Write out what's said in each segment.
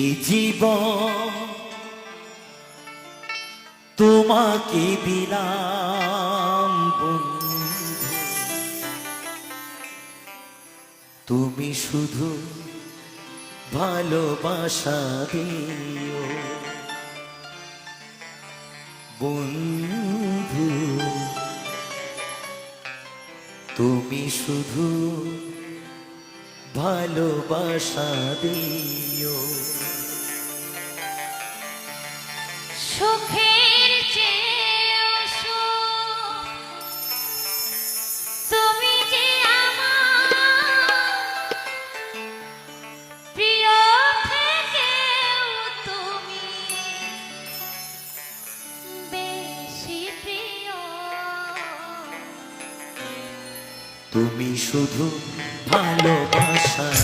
এ জীবন তোমাকে দিলাম তুমি শুধু ভালোবাসা দিও বন্ধু। তুমি শুধু ভালোবাসা দিও। সুখের চেয়েও সুখ তুমি যে আমার প্রিয় থেকেও তুমি বেশি প্রিয়। তুমি শুধু ভালোবাসা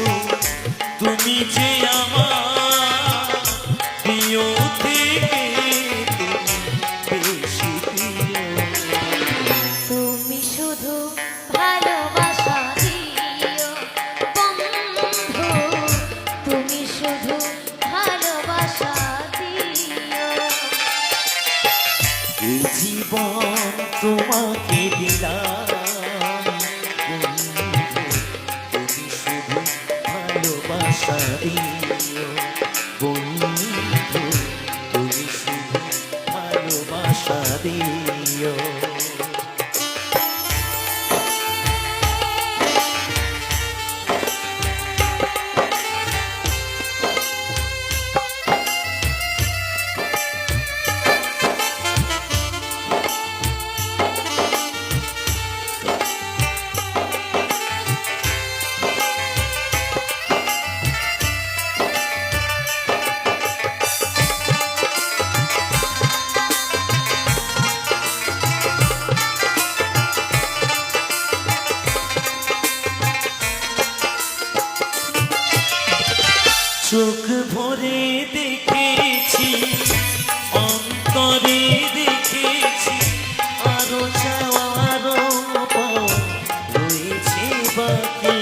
সুখ তুমি যে আমার প্রিয় থেকে তুমি বেশি তুমি শুধু ভালোবাসা দিও বন্ধু। তুমি শুধু ভালোবাসা দিও। এই জীবন তোমাকে দিলাম। দিও বন্ধু তুমি ভালোবাসা দিও। চোখ ভরে দেখেছি অন্তরে দেখেছি আরও চাওয়ার রয়েছে বাকি।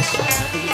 ভালোবাসা